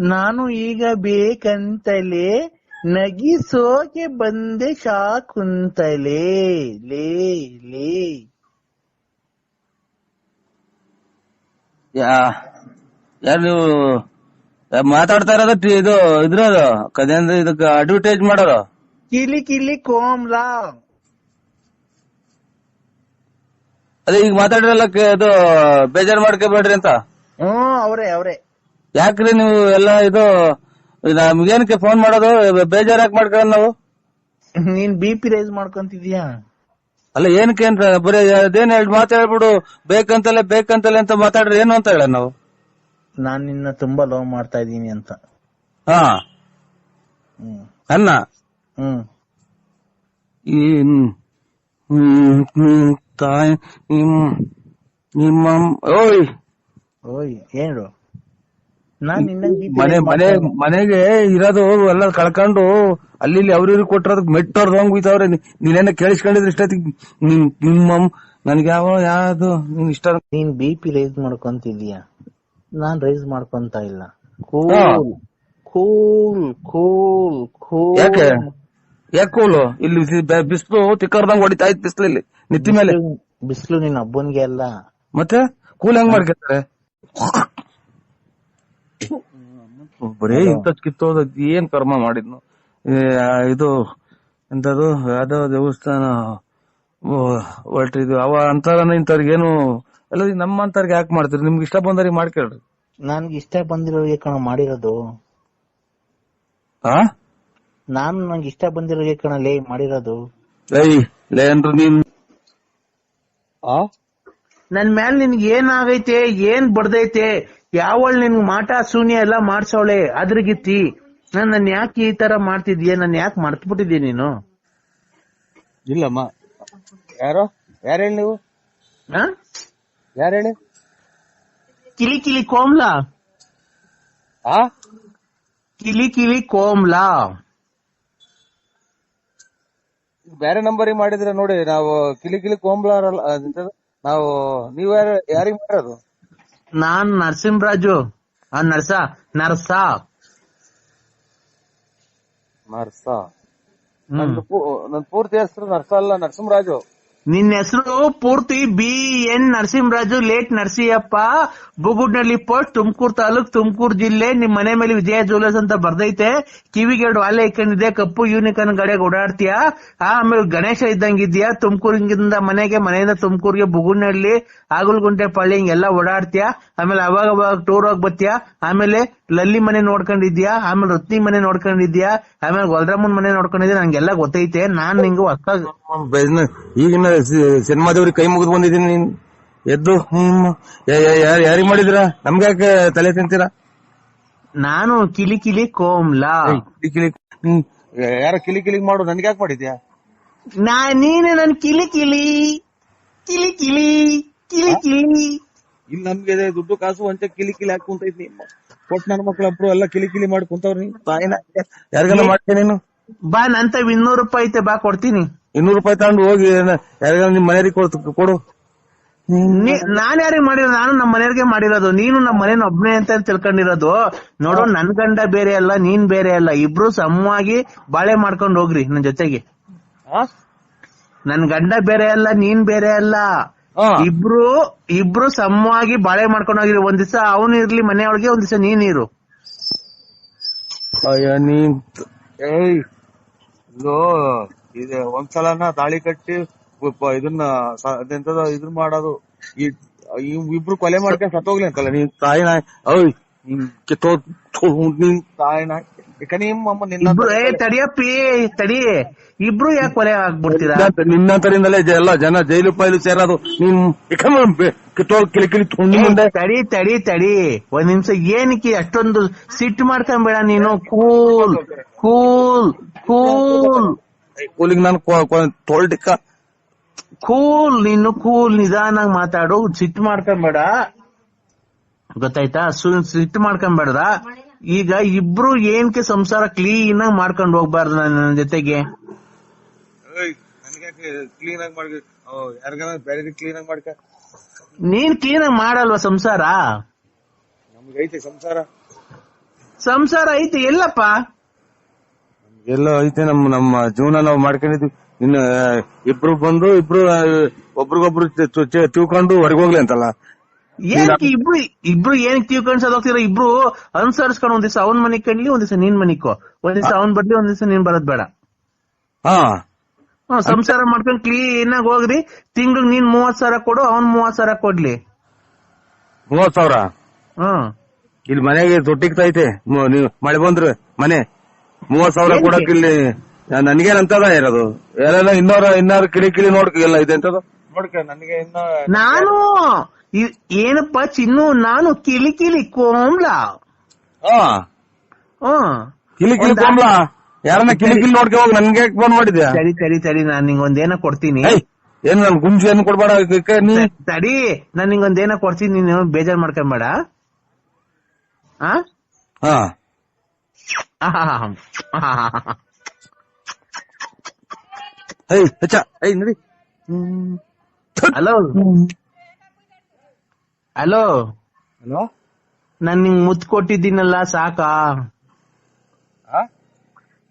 ನಾನು ಈಗ ಬೇಕಂತಲೇ ನಗಿಸೋಕೆ ಬಂದೆ ಶಾಕುಂತಲೇ. ಲೇ ಲೇ. ಯಾ ಯಾರು ನೀವು ಯಾ- ಮಾತಾಡ್ತಾ ಇರೋದು ಟಿ- ಇದು ಇದ್ರದು ಕದೇಂದ್ರ ಇದಕ್ಕೆ ಅಡ್ವರ್ಟೈಸ್ ಮಾಡೋರು ಕಿಲಿ ಕಿಲಿ ಕೋಮ್ಲಾ. ಅದೇ ಈಗ ಮಾತಾಡಿರಲ್ಲ ಇದು ಬೇಜಾರ್ ಮಾಡ್ಕೋಬೇಡ್ರಿ ಅಂತ. ಹ್ಮ್ ಅವ್ರೆ ಅವ್ರೆ. ಯಾಕ್ರಿ ನೀವು ಎಲ್ಲ ಇದು ನಮ್ಗೇನಕ್ಕೆ ಫೋನ್ ಮಾಡೋದು? ಬೇಜಾರ್ ಯಾಕೆ ಮಾಡ್ಕೊಳ್ಳೋದು ನಾವು? ನೀನ್ ಬಿ ಪಿ ರೈಸ್ ಮಾಡ್ಕೊಂತಿದ್ಯಾ? ಅಲ್ಲ ಏನಕ್ಕೆ ಅಂತ ಬರೀ ಅದೇನ್ ಎರಡು ಮಾತಾಡ್ಬಿಡು ಬೇಕಂತಲೇ ಬೇಕಂತಲೇ ಅಂತ ಮಾತಾಡ್ರಿ ಏನು ಅಂತ ಹೇಳ ನಾವು? ನಾನ್ ನಿನ್ನ ತುಂಬಾ ಲವ್ ಮಾಡ್ತಾ ಇದೀನಿ ಅಂತ. ಹಾ. ಹ್ಮ್. ಈ ಹ್ಮ್, ತಾಯಿ ನಿಮ್ ನಿಮ್ಮ ಓಯ್! ಓಯ್ ಏನು ನಾನ್ ನಿನ್ನ ಮನೆ ಮನೆ ಮನೆಗೆ ಇರೋದು ಎಲ್ಲ ಕಳ್ಕೊಂಡು ಅಲ್ಲಿ ಅವ್ರಿವ್ರಿಗೆ ಕೊಟ್ಟಿರೋದಕ್ ಮೆಟ್ಟೋರ್ದು ಹಂಗ್ ಹೋಯ್ತಾವ್ರೆ ನೀನೇನ ಕೇಳಿಸ್ಕೊಂಡಿದ್ರೆ ಇಷ್ಟೊತ್ತಿಗೆ ನಿಮ್ ನಿಮ್ಮ ನನ್ಗೆ ಯಾವ ಯಾವ್ದು ನಿನ್ ಇಷ್ಟ ನೀನ್ ಬಿ ಪಿ ರೈಸ್ ಮಾಡ್ಕೊಂತಿದ್ಯಾ ನಾನ್ ರೈಸ್ ಮಾಡ್ಕೊಂತ ಇಲ್ಲ. ಕೂಲ್ ಕೂಲ್ ಕೂಲ್ ಕೂಲ್ ಯಾಕೆ? ಯಾಕೆ ಕೂಲು ಇಲ್ಲಿ ಬಿಸಿಲು ತಿಕ್ಕರ್ದಂಗ್ ಹೊಡಿತಾ ಇತ್ತು ಬಿಸಿಲು ಇಲ್ಲಿ ನಿತ್ತಿ ಮೇಲೆ. ಬಿಸಿಲು ನಿನ್ ಹಬ್ಬನ್ಗೆ ಅಲ್ಲ. ಮತ್ತೆ? ಕೂಲ್ ಹೆಂಗ್ ಮಾಡ್ಕೊತಾರೆ ಬರೇ ಇಂತ ಕಿತ್ತೋದ ಏನ್ ಕರ್ಮ ಮಾಡಿದ್ನು? ಏ, ಇದು ಎಂತದು ಯಾವ್ದೋ ದೇವಸ್ಥಾನ ಹೊರಟಿದ್ವು ಅವ ಅಂತಾರನ ಇಂಥವ್ರಿಗೆ ಏನು ಅಲ್ಲ ನಮ್ಮ ಅಂತವ್ರಿಗೆ ಯಾಕೆ ಮಾಡ್ತೀರಿ? ನಿಮ್ಗೆ ಇಷ್ಟ ಬಂದವ್ರಿಗೆ ಮಾಡ್ಕೊಳ್ರಿ. ನನ್ಗೆ ಇಷ್ಟ ಬಂದಿರೋರಿಗೆ ಕಣ ಮಾಡಿರೋದು. ಹಾ ನಾನು ನಂಗೆ ಇಷ್ಟ ಬಂದಿರೋರಿಗೆ ಕಣ ಲೇ ಮಾಡಿರೋದು. ಲೇ ಲೇನ್ರು ನೀನ್. ಆ? ನನ್ ಮ್ಯಾಲ್ ನಿನ್ಗೆ ಏನಾಗೈತೆ ಏನ್ ಬಡ್ದೈತೆ ಯಾವಳ್ ನಿನ್ ಮಾಟ ಶೂನ್ಯ ಎಲ್ಲ ಮಾಡ್ಸವಳೆ ಅದ್ರಗಿತ್ತಿ. ನಾನ್ ನನ್ ಯಾಕೆ ಈ ತರ ಮಾಡ್ತಿದ್ಯಾ? ನನ್ ಯಾಕೆ ಮರ್ತ್ಬಿಟ್ಟಿದ್ಯ ನೀನು? ಇಲ್ಲಮ್ಮ ಯಾರೋ? ಯಾರು ಹೇಳಿ ನೀವು? ಹಾ ಯಾರು ಹೇಳಿ ಕಿಲಿ ಕಿಲಿ ಕೋಮ್ಲಾ. ಆ? ಕಿಲಿ ಕಿಲಿ ಕೋಮ್ಲಾ. ಬೇರೆ ನಂಬರಿಗೆ ಮಾಡಿದ್ರೆ ನೋಡಿ ನಾವು ಕಿಲಿ ಕಿಲಿ ಕೋಂಬ್ಲಾರಲ್ಲ ನಾವು ನೀವು ಯಾರು ಯಾರಿಗ್ ಮಾಡಿರೋದು? ನಾನ್ ನರಸಿಂಹರಾಜು. ನರ್ಸಾ ನರ್ಸಾ. ನರ್ಸ. ನಂದು ನನ್ ಪೂರ್ತಿ ಹೆಸರು ನರ್ಸಲ್ಲ ನರಸಿಂಹರಾಜು. ನಿನ್ ಹೆಸರು ಪೂರ್ತಿ B N Narasimharaju late Narasiyappa Bugudanahalli post Tumakuru taluk Tumakuru ಜಿಲ್ಲೆ. ನಿಮ್ ಮನೆ ಮೇಲೆ ವಿಜಯ ಜುವೆಲ್ಲರ್ಸ್ ಅಂತ ಬರ್ದೈತೆ. ಕಿವಿಗೆ ಎರಡು ವಾಲೆ ಇಕ್ಕಂಡಿದೆ ಕಪ್ಪು ಯೂನಿಕನ್ ಗಡೆಗೆ ಓಡಾಡ್ತೀಯಾ? ಆಮೇಲೆ ಗಣೇಶ ಇದ್ದಂಗಿದ್ಯಾ ತುಮಕೂರಿಂದ ಮನೆಗೆ ಮನೆಯಿಂದ ತುಮಕೂರಿಗೆ ಬುಗುಡ್ನಳ್ಳಿ ಆಗುಲ್ಗುಂಟೆ ಪಳ್ಳಿ ಹಿಂಗೆಲ್ಲ ಓಡಾಡ್ತೀಯಾ? ಆಮೇಲೆ ಅವಾಗ ಅವಾಗ ಟೂರ್ ಹೋಗಿ ಬರ್ತೀಯಾ? ಆಮೇಲೆ ಲಲ್ಲಿ ಮನೆ ನೋಡ್ಕೊಂಡಿದ್ಯಾ? ಆಮೇಲೆ ರತ್ನಿ ಮನೆ ನೋಡ್ಕೊಂಡಿದ್ಯಾ? ಆಮೇಲೆ ಗೊಲ್ರಮ್ಮನ್ ಮನೆ ನೋಡ್ಕೊಂಡಿದ್ಯಾ? ನಂಗೆಲ್ಲ ಗೊತ್ತೈತೆ. ನಾನ್ ನಿಂಗೆ ಹೊಸ ಈಗಿನ ಸಿನಿಮಾದವ್ರಿಗೆ ಕೈ ಮುಗಿದು ಬಂದಿದ್ದೀನಿ ನೀನ್. ಎದ್ದು ಹ್ಮ್ ಯಾರಿಗ್ ಮಾಡಿದ್ರ? ನಮ್ಗೆ ಯಾಕೆ ತಲೆ ತಿಂತೀರಾ? ನಾನು ಕಿಲಿ ಕಿಲಿ ಕೋಮ್ಲಾ. ಕಿಲಿ ಕಿಲಿ ಯಾರ ಕಿಲಿ ಕಿಲಿಗ್ ಮಾಡು ನನ್ಗೆ ಯಾಕೆ ಮಾಡಿದ್ಯಾ? ನಾ ನೀನು ನನ್ ಕಿಲಿ ಕಿಲಿ. ಕಿಲಿ ಕಿಲಿ. ಕಿಲಿ ಕಿಲಿ. ಇಲ್ಲಿ ನಮ್ಗೆ ದುಡ್ಡು ಕಾಸು ಅಂತ ಕಿಲಿ ಕಿಲಿ ಹಾಕಿ ಕುಂತೈತಿ ಕೊಟ್ ನನ್ನ ಮಕ್ಳು ಅಪ್ರು ಎಲ್ಲ ಕಿಲಿ ಕಿಲಿ ಮಾಡಿ ಕುಂತವ್ರಿ ಯಾರಿಗಾನ ಮಾಡ್ತೀನಿ ನೀನು? ಬಾ ನಂತ ಇನ್ನೂರು ರೂಪಾಯಿ ಐತೆ ಬಾ ಕೊಡ್ತೀನಿ. ಇನ್ನೂರು ರೂಪಾಯಿ ತಗೊಂಡು ಹೋಗಿ ಯಾರಿಗಾರ ನಿಮ್ ಮನೆಯವ್ರಿಗೆ ಕೊಡ್- ಕೊಡು. ನೀ- ನಾನ್ ಯಾರಿಗೆ ಮಾಡಿರೋ ನಾನು ನಮ್ಮ ಮನೆಯವ್ರಿಗೆ ಮಾಡಿರೋದು. ನೀನು ನಮ್ಮ ಮನೇನ ಒಬ್ನೇ ಅಂತ ತಿಳ್ಕೊಂಡಿರೋದು. ನೋಡು ನನ್ ಗಂಡ ಬೇರೆ ಅಲ್ಲ ನೀನ್ ಬೇರೆ ಅಲ್ಲ. ಇಬ್ರು ಸಮವಾಗಿ ಬಾಳೆ ಮಾಡ್ಕೊಂಡು ಹೋಗ್ರಿ ನನ್ ಜೊತೆಗೆ. ಆ? ನನ್ ಗಂಡ ಬೇರೆ ಅಲ್ಲ ನೀನ್ ಬೇರೆ ಅಲ್ಲ. ಇಬ್ರು ಇಬ್ರು ಸಮವಾಗಿ ಬಾಳೆ ಮಾಡ್ಕೊಂಡು ಹೋಗಿದ್ರು. ಒಂದ್ ದಿವಸ ಅವನು ಇರ್ಲಿ ಮನೆಯೊಳಗೆ ಒಂದ್ ದಿವಸ ನೀನ್ ಇರು. ಅಯ್ಯ ನೀನ್ ಏಯ್ ಇದು ಇದೆ ಒಂದ್ಸಲನ ತಾಳಿ ಕಟ್ಟಿ ಇದನ್ನ ಅದೆಂತದ ಇದನ್ ಮಾಡೋದು. ಈ ಇಬ್ರು ಕೊಲೆ ಮಾಡ್ಕೊಂಡ್ ಸತ್ತೋಗ್ಲಿ ಅಂತಲ್ಲ ನೀನ್. ತಾಯಿ ನಾಯ್ ನಿಮ್ಮಮ್ಮ ನಿನ್ನ ಇಬ್ರು ಏ ತಡಿಯಪ್ಪಿ ತಡಿ. ಇಬ್ರು ಯಾಕೆ ಕೊಲೆ ಆಗ್ಬಿಡ್ತೀರಾ? ನಿನ್ನಂತರಿಂದಲೇ ಎಲ್ಲ ಜನ ಜೈಲು ಪೈಲು ಸೇರೋದು ನೀನ್ ಯಾಕಂದ್ರೆ ಕಿತ್ತೋ ಕಿಲಿ ಕಿಲಿ ತುಂಡಿ ತಡಿ ತಡಿ ತಡಿ. ಒಂದ್ ನಿಮಿಷ ಏನಕ್ಕೆ ಅಷ್ಟೊಂದು ಸಿಟ್ಟು ಮಾಡ್ಕೊಂಬೇಡ ನೀನು? Cool cool cool. ಕೂಲಿಗ್ ನಾನು ತೋಲ್ಟಿಕ್ಕ ಕೂಲ್ ನೀನು ಕೂಲ್ ನಿಧಾನಾಗ್ ಮಾತಾಡು. ಸಿಟ್ಟು ಮಾಡ್ಕೊಂಬೇಡ. ಗೊತ್ತಾಯ್ತಾ? ಸಿಟ್ಟು ಮಾಡ್ಕೊಂಬೇಡ ಈಗ ಇಬ್ರು ಏನ್ಕೆ ಸಂಸಾರ ಕ್ಲೀನ್ ಆಗಿ ಮಾಡ್ಕೊಂಡು ಹೋಗ್ಬಾರ್ದು ನನ್ನ ಜೊತೆಗೆ? ನನ್ಗೆ ಕ್ಲೀನ್ ಆಗಿ ಮಾಡ್ಕ ಯಾರಿಗಾನ ಬೇರೆ ಕ್ಲೀನ್ ಆಗಿ ಮಾಡ್ಕ? ನೀನ್ ಕ್ಲೀನ್ ಆಗಿ ಮಾಡಲ್ವಾ ಸಂಸಾರ? ನಮ್ಗೆ ಐತೆ ಸಂಸಾರ. ಸಂಸಾರ ಐತಿ ಎಲ್ಲಪ್ಪ? ಎಲ್ಲ ಐತೆ ನಮ್ಮ ನಮ್ಮ ಜೀವನ ನಾವು ಮಾಡ್ಕೊಂಡಿದ್ವಿ. ಇನ್ನು ಇಬ್ರು ಬಂದು ಇಬ್ರು ಒಬ್ರಿಗೊಬ್ರು ತಿಳ್ಕೊಂಡು ಹೊರಗೆ ಹೋಗ್ಲಿ ಅಂತಲ್ಲ. ಏನಕ್ಕೆ ಇಬ್ರು ಇಬ್ರು ಏನ್ ತಿಳ್ಕೊಂಡ್ ಸದೋಗ್ತೀರ ಇಬ್ರು ಅನುಸರಿಸ್ಕೊಂಡು ಒಂದ್ ದಿವಸ ಅವನ್ ಮನಿಗ್ ಕಣ್ಲಿ ಒಂದ್ ದಿವಸ ನೀನ್ ಮನಿಕೋ ಒಂದ್ ದಿವಸ ಅವನ್ ಬರ್ಲಿ ಒಂದ್ ದಿವಸ ನೀನ್ ಬರೋದ್ ಬೇಡ. ಸಂಸಾರ ಮಾಡ್ಕೊಂಡ್ ಕ್ಲೀನ್ ಆಗಿ ಹೋಗ್ರಿ. ತಿಂಗ್ಳಿಗ್ ನೀನ್ ಮೂವತ್ ಸಾವಿರ ಕೊಡು ಅವನ್ ಮೂವತ್ ಸಾವಿರ ಕೊಡ್ಲಿ. ಮೂವತ್ ಸಾವಿರ? ಹ್ಮ್ ಇಲ್ಲಿ ಮನೆಗೆ ತೊಟ್ಟಿಗ್ತೈತೆ ಮಳೆ ಬಂದ್ರು ಮನೆ. ಮೂವತ್ ಸಾವಿರ ಏನಕ್ಕೆ? ಕೊಡಕ್ ಇಲ್ಲಿ ನನ್ಗೇನಂತದ ಇರೋದು? ಎಲ್ಲ ಇನ್ನೋರ ಇನ್ನಾರು ಕಿಳಿ ಕಿಳಿ ನೋಡ್ಕ ಎಲ್ಲ ಇದೆ ಅಂತದ? ನೋಡ್ಕ ನನಗೆ ಇನ್ನ ನಾನು ಏನಪ್ಪ ಚಿನ್ನು ನಾನು ಕಿಲಿ ಕಿಲಿ ಕೋಮ್ಲ. ಆ ಹ್ಮ್ ಕಿಲಿ ಕಿಲಿ ಕೋಮ್ಲಾ? ಯಾರನ್ನ ಕಿಲಿ ಕಿಲಿ ನೋಡ್ಕೆ ಹೋಗಿ ನನ್ಗೆ ಫೋನ್ ಮಾಡಿದ್ಯಾ? ಸರಿ ಸರಿ ಸರಿ ನಾನ್ ನಿಂಗೊಂದೇನ ಕೊಡ್ತೀನಿ. ಏನ್ ನನ್ ಗುಂಜಿ ಏನ್ ಕೊಡ್ಬೇಡ ನೀ ತಡಿ ನಾನ್ ನಿಂಗೊಂದ್ ಏನೋ ಕೊಡ್ತೀನಿ ನೀನು ಬೇಜಾರ್ ಮಾಡ್ಕೊಂಬೇಡ ಆ? ಹಾ. ಹಾ ಹಾ ಹಾ ಏಯ್ ನಡಿ. ಹಲೋ. ಹಲೋ? ಹಲೋ? ನಾನ್ ನಿಂಗ್ ಮುತ್ ಕೊಟ್ಟಿದ್ದೀನಲ್ಲ ಸಾಕಾ?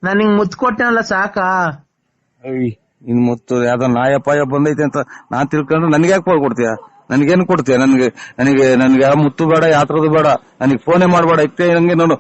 ನಾನ್ ನಿಂಗ್ ಮುತ್ ಕೊಟ್ಟನಲ್ಲ ಸಾಕಾ? ನಿನ್ ಇನ್ ಮುತ್ತು ಯಾವ್ದೋ ನಾಯಪಾಯ ಬಂದೈತಿ ಬಂದೈತೆ ಅಂತ ನಾನ್ ತಿಳ್ಕೊಂಡ್ರೆ ನನ್ಗೆ ಯಾಕೆ ಫೋನ್ ಕೊಡ್ತೀಯ? ನನ್ಗೇನ್ ಕೊಡ್ತೀಯ? ನನ್ಗೆ ನನಗೆ ನನ್ಗೆ ಯಾವ ಮುತ್ತು ಬೇಡ ಯಾತ್ರದ ಬೇಡ. ನನಗೆ ಫೋನೇ ಮಾಡಬೇಡ ಇತ್ತೇ ನಂಗೆ ನೋಡು.